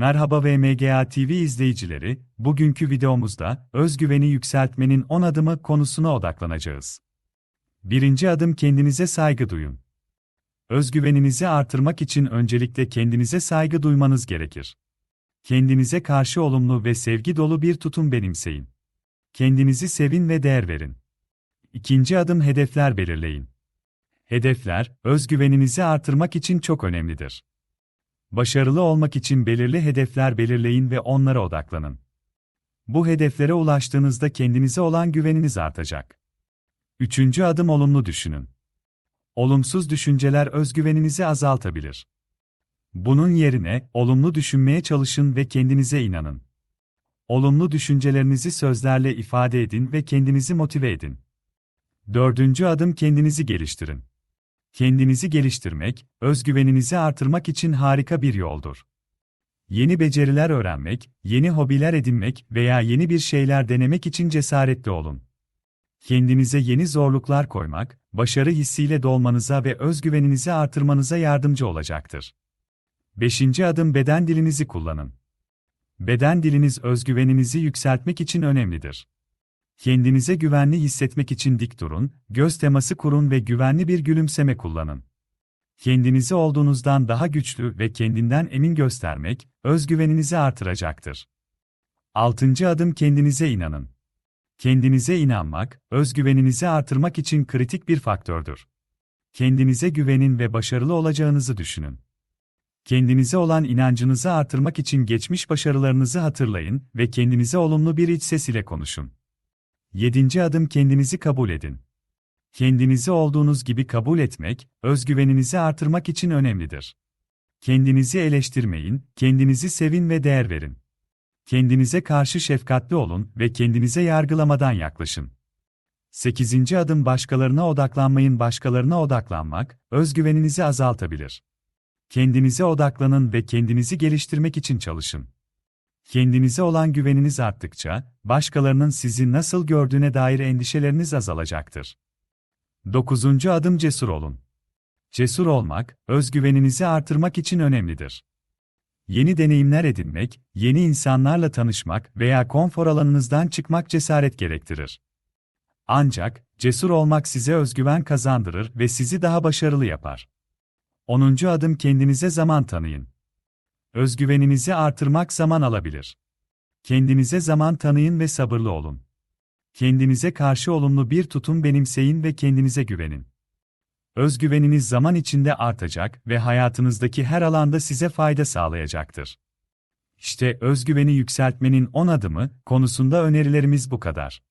Merhaba VMGA TV izleyicileri, bugünkü videomuzda özgüveni yükseltmenin 10 adımı konusuna odaklanacağız. Birinci adım kendinize saygı duyun. Özgüveninizi artırmak için öncelikle kendinize saygı duymanız gerekir. Kendinize karşı olumlu ve sevgi dolu bir tutum benimseyin. Kendinizi sevin ve değer verin. İkinci adım hedefler belirleyin. Hedefler, özgüveninizi artırmak için çok önemlidir. Başarılı olmak için belirli hedefler belirleyin ve onlara odaklanın. Bu hedeflere ulaştığınızda kendinize olan güveniniz artacak. Üçüncü adım olumlu düşünün. Olumsuz düşünceler özgüveninizi azaltabilir. Bunun yerine olumlu düşünmeye çalışın ve kendinize inanın. Olumlu düşüncelerinizi sözlerle ifade edin ve kendinizi motive edin. Dördüncü adım kendinizi geliştirin. Kendinizi geliştirmek, özgüveninizi artırmak için harika bir yoldur. Yeni beceriler öğrenmek, yeni hobiler edinmek veya yeni bir şeyler denemek için cesaretli olun. Kendinize yeni zorluklar koymak, başarı hissiyle dolmanıza ve özgüveninizi artırmanıza yardımcı olacaktır. Beşinci adım beden dilinizi kullanın. Beden diliniz özgüveninizi yükseltmek için önemlidir. Kendinize güvenli hissetmek için dik durun, göz teması kurun ve güvenli bir gülümseme kullanın. Kendinizi olduğunuzdan daha güçlü ve kendinden emin göstermek, özgüveninizi artıracaktır. Altıncı adım kendinize inanın. Kendinize inanmak, özgüveninizi artırmak için kritik bir faktördür. Kendinize güvenin ve başarılı olacağınızı düşünün. Kendinize olan inancınızı artırmak için geçmiş başarılarınızı hatırlayın ve kendinize olumlu bir iç ses ile konuşun. Yedinci adım kendinizi kabul edin. Kendinizi olduğunuz gibi kabul etmek, özgüveninizi artırmak için önemlidir. Kendinizi eleştirmeyin, kendinizi sevin ve değer verin. Kendinize karşı şefkatli olun ve kendinize yargılamadan yaklaşın. 8. adım başkalarına odaklanmayın. Başkalarına odaklanmak, özgüveninizi azaltabilir. Kendinize odaklanın ve kendinizi geliştirmek için çalışın. Kendinize olan güveniniz arttıkça, başkalarının sizi nasıl gördüğüne dair endişeleriniz azalacaktır. 9. adım cesur olun. Cesur olmak, özgüveninizi artırmak için önemlidir. Yeni deneyimler edinmek, yeni insanlarla tanışmak veya konfor alanınızdan çıkmak cesaret gerektirir. Ancak, cesur olmak size özgüven kazandırır ve sizi daha başarılı yapar. 10. adım kendinize zaman tanıyın. Özgüveninizi artırmak zaman alabilir. Kendinize zaman tanıyın ve sabırlı olun. Kendinize karşı olumlu bir tutum benimseyin ve kendinize güvenin. Özgüveniniz zaman içinde artacak ve hayatınızdaki her alanda size fayda sağlayacaktır. İşte özgüveni yükseltmenin 10 adımı konusunda önerilerimiz bu kadar.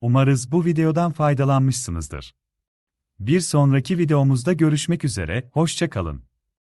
Umarız bu videodan faydalanmışsınızdır. Bir sonraki videomuzda görüşmek üzere, hoşça kalın.